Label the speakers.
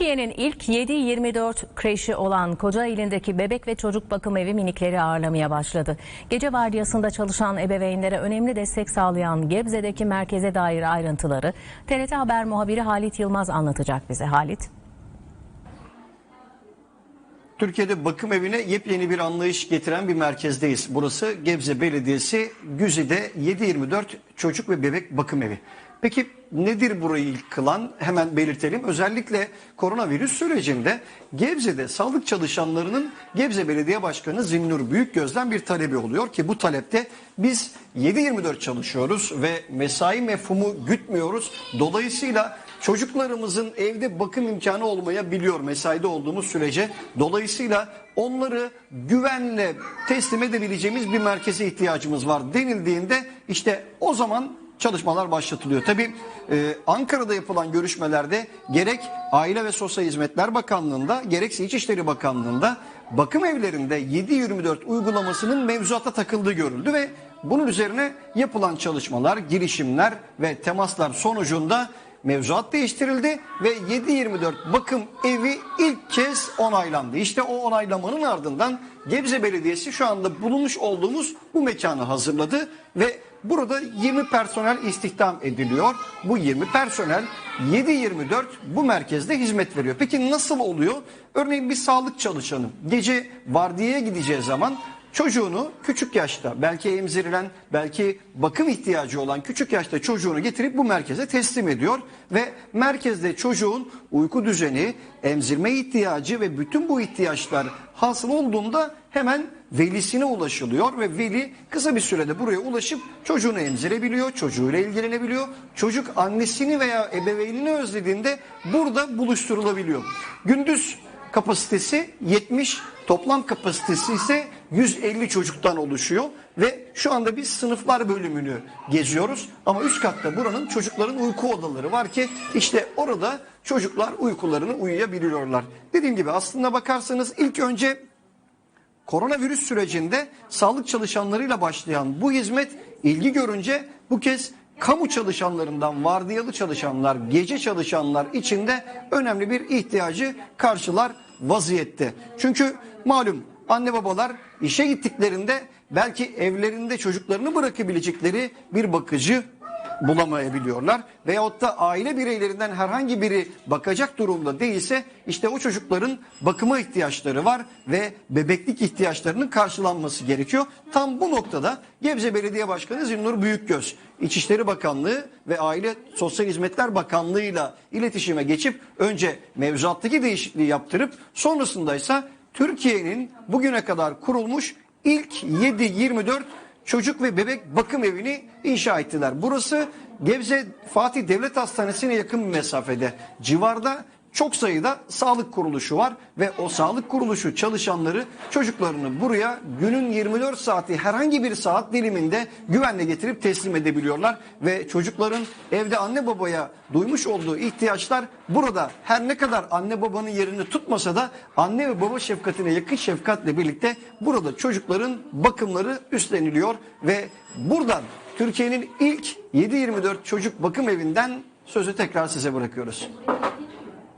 Speaker 1: Türkiye'nin ilk 7-24 kreşi olan Kocaeli'ndeki bebek ve çocuk bakım evi minikleri ağırlamaya başladı. Gece vardiyasında çalışan ebeveynlere önemli destek sağlayan Gebze'deki merkeze dair ayrıntıları TRT Haber muhabiri Halit Yılmaz anlatacak bize. Halit.
Speaker 2: Türkiye'de bakım evine yepyeni bir anlayış getiren bir merkezdeyiz. Burası Gebze Belediyesi Güzi'de 7-24 çocuk ve bebek bakım evi. Peki nedir burayı ilk kılan? Hemen belirtelim. Özellikle koronavirüs sürecinde Gebze'de sağlık çalışanlarının Gebze Belediye Başkanı Zinnur Büyükgöz'den bir talebi oluyor ki bu talepte biz 7-24 çalışıyoruz ve mesai mefhumu gütmüyoruz. Dolayısıyla çocuklarımızın evde bakım imkanı olmayabiliyor mesaide olduğumuz sürece. Dolayısıyla onları güvenle teslim edebileceğimiz bir merkeze ihtiyacımız var denildiğinde işte o zaman çalışmalar başlatılıyor. Tabi Ankara'da yapılan görüşmelerde gerek Aile ve Sosyal Hizmetler Bakanlığı'nda gerekse İçişleri Bakanlığı'nda bakım evlerinde 7-24 uygulamasının mevzuata takıldığı görüldü ve bunun üzerine yapılan çalışmalar, girişimler ve temaslar sonucunda mevzuat değiştirildi ve 7-24 bakım evi ilk kez onaylandı. İşte o onaylamanın ardından Gebze Belediyesi şu anda bulunmuş olduğumuz bu mekanı hazırladı ve burada 20 personel istihdam ediliyor. Bu 20 personel 7-24 bu merkezde hizmet veriyor. Peki nasıl oluyor? Örneğin bir sağlık çalışanı gece vardiyaya gideceği zaman çocuğunu küçük yaşta belki emzirilen belki bakım ihtiyacı olan küçük yaşta çocuğunu getirip bu merkeze teslim ediyor ve merkezde çocuğun uyku düzeni, emzirme ihtiyacı ve bütün bu ihtiyaçlar hasıl olduğunda hemen velisine ulaşılıyor ve veli kısa bir sürede buraya ulaşıp çocuğunu emzirebiliyor, çocuğuyla ilgilenebiliyor. Çocuk annesini veya ebeveynini özlediğinde burada buluşturulabiliyor. Gündüz kapasitesi 70, toplam kapasitesi ise 150 çocuktan oluşuyor ve şu anda biz sınıflar bölümünü geziyoruz ama üst katta buranın çocukların uyku odaları var ki işte orada çocuklar uykularını uyuyabiliyorlar. Dediğim gibi aslında bakarsanız ilk önce koronavirüs sürecinde sağlık çalışanlarıyla başlayan bu hizmet ilgi görünce bu kez kamu çalışanlarından vardiyalı çalışanlar, gece çalışanlar içinde önemli bir ihtiyacı karşılar vaziyette. Çünkü malum anne babalar işe gittiklerinde belki evlerinde çocuklarını bırakabilecekleri bir bakıcı bulamayabiliyorlar. Veyahut da aile bireylerinden herhangi biri bakacak durumda değilse işte o çocukların bakıma ihtiyaçları var ve bebeklik ihtiyaçlarının karşılanması gerekiyor. Tam bu noktada Gebze Belediye Başkanı Zinnur Büyükgöz İçişleri Bakanlığı ve Aile Sosyal Hizmetler Bakanlığı ile iletişime geçip önce mevzuattaki değişikliği yaptırıp sonrasında ise Türkiye'nin bugüne kadar kurulmuş ilk 7-24 çocuk ve bebek bakım evini inşa ettiler. Burası Gebze Fatih Devlet Hastanesi'ne yakın bir mesafede. Civarda çok sayıda sağlık kuruluşu var ve o sağlık kuruluşu çalışanları çocuklarını buraya günün 24 saati herhangi bir saat diliminde güvenle getirip teslim edebiliyorlar. Ve çocukların evde anne babaya duymuş olduğu ihtiyaçlar burada. Her ne kadar anne babanın yerini tutmasa da anne ve baba şefkatine yakın şefkatle birlikte burada çocukların bakımları üstleniliyor. Ve buradan Türkiye'nin ilk 7-24 çocuk bakım evinden sözü tekrar size bırakıyoruz.